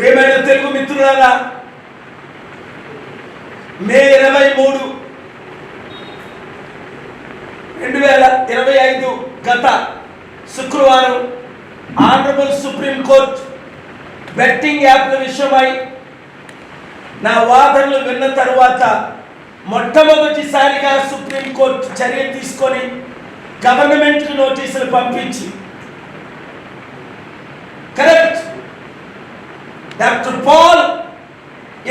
ప్రియమైన తెలుగు మిత్రులారా మే ఇరవై మూడు రెండు వేల ఇరవై ఐదు గత శుక్రవారం ఆనరబుల్ సుప్రీం కోర్ట్ బెట్టింగ్ యాప్ల విషయమై నా వాదనలు విన్న తరువాత మొట్టమొదటిసారిగా సుప్రీంకోర్టు చర్య తీసుకొని గవర్నమెంట్కి నోటీసులు పంపించి correct doctor Paul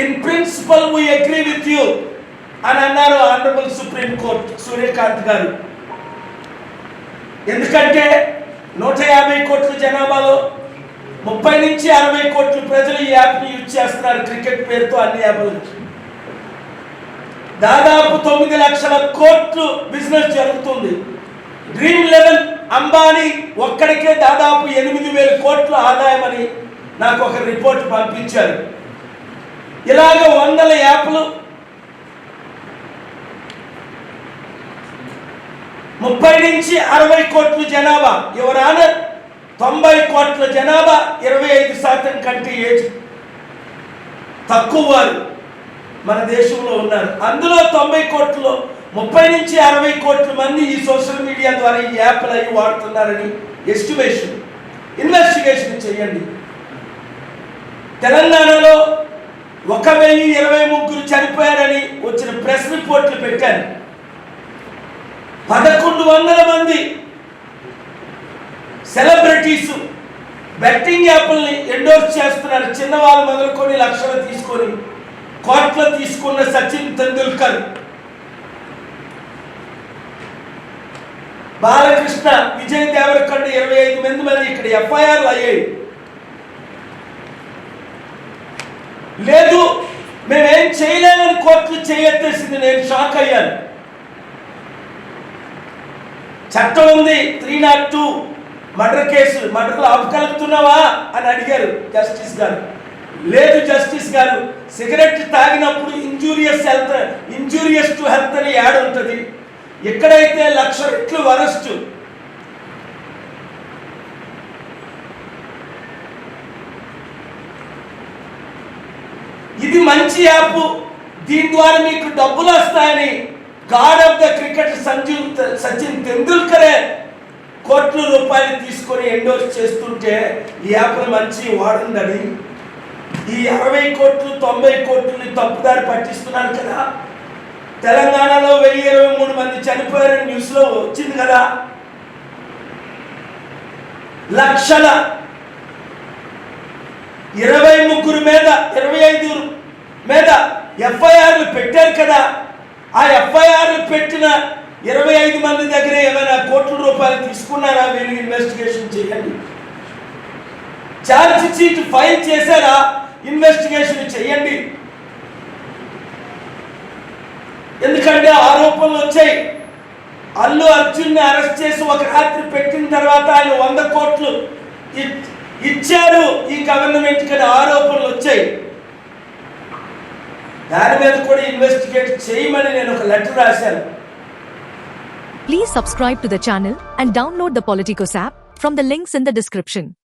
in principle we agree with you అని అన్నారు ఆనరబుల్ సుప్రీం కోర్ట్ సూర్యకాంత్ గారు. ఎందుకంటే నూట యాభై కోట్ల జనాభాలో ముప్పై నుంచి అరవై కోట్ల ప్రజలు ఈ యాప్ని యూజ్ చేస్తున్నారు క్రికెట్ పేరుతో అన్ని యాప్లు దాదాపు తొమ్మిది లక్షల కోట్లు బిజినెస్ జరుగుతుంది. డ్రీమ్ లెవెన్ అంబానీ ఒక్కడికే దాదాపు ఎనిమిది వేల కోట్ల ఆదాయం అని నాకు ఒక రిపోర్ట్ పంపించారు. ఇలాగ వందల యాప్లు ముప్పై నుంచి అరవై కోట్ల జనాభా. యువర్ ఆనర్ తొంభై కోట్ల జనాభా ఇరవై ఐదు శాతం కంటే ఏజ్ తక్కువ వారు మన దేశంలో ఉన్నారు. అందులో తొంభై కోట్లు ముప్పై నుంచి అరవై కోట్ల మంది ఈ సోషల్ మీడియా ద్వారా ఈ యాప్లు అవి వాడుతున్నారని ఎస్టిమేషన్ ఇన్వెస్టిగేషన్ చేయండి. తెలంగాణలో ఒక వెయ్యి ఇరవై ముగ్గురు చనిపోయారని వచ్చిన ప్రెస్ రిపోర్ట్లు పెట్టారు. పదకొండు వందల మంది సెలబ్రిటీస్ బెట్టింగ్ యాప్ల్ని ఎండోర్స్ చేస్తున్నారు. చిన్నవాళ్ళు మొదలుకొని లక్షలు తీసుకొని కోట్లు తీసుకున్న సచిన్ తెండూల్కర్ బాలకృష్ణ విజయ్ దేవరకొండ ఇరవై ఐదు మంది మంది ఇక్కడ ఎఫ్ఐఆర్లు అయ్యాయి. లేదు మేమేం చేయలేమని కోర్టులు చేయెత్తేసింది నేను షాక్ అయ్యాను. చట్టం ఉంది three not two murder case మర్డర్లు ఆపగలుగుతున్నావా అని అడిగారు జస్టిస్ గారు. లేదు జస్టిస్ గారు సిగరెట్ తాగినప్పుడు injurious health injurious to health అని యాడ్ ఉంటుంది. ఎక్కడైతే లక్ష రెట్లు వరస్ట్ ఇది మంచి యాప్. దీని ద్వారా మీకు డబ్బులు వస్తాయని god of the cricket Sanjeev Sachin తెండూల్కరే కోట్ల రూపాయలు తీసుకొని ఎండోర్స్ చేస్తుంటే ఈ యాప్ను మంచి వాడండి ఈ అరవై కోట్లు తొంభై కోట్లని తప్పుదారి పట్టిస్తున్నారు కదా. తెలంగాణలో వెయ్యి ఇరవై మూడు మంది చనిపోయారని న్యూస్లో వచ్చింది కదా. లక్షల ఇరవై ముగ్గురు మీద ఇరవై ఐదు మీద ఎఫ్ఐఆర్లు పెట్టారు కదా ఆ ఎఫ్ఐఆర్లు పెట్టిన ఇరవై ఐదు మంది దగ్గర ఏమైనా కోట్ల రూపాయలు తీసుకున్నారా మీరు ఇన్వెస్టిగేషన్ చేయండి? ఛార్జ్ షీట్ ఫైల్ చేశారా? ఇన్వెస్టిగేషన్ చేయండి. ఎందుకంటే ఆరోపణలు వచ్చాయి. అల్లు అర్జున్ని అరెస్ట్ చేసి ఒక రాత్రి పెట్టిన తర్వాత ఆయన వంద కోట్లు ఇచ్చారు. ఈ గవర్నమెంట్కి ఆరోపణలు వచ్చాయి. దాని మీద కూడా ఇన్వెస్టిగేట్ చేయమని నేను ఒక లెటర్ రాశాను Please subscribe to the channel and download the Politicos app from the links in the description.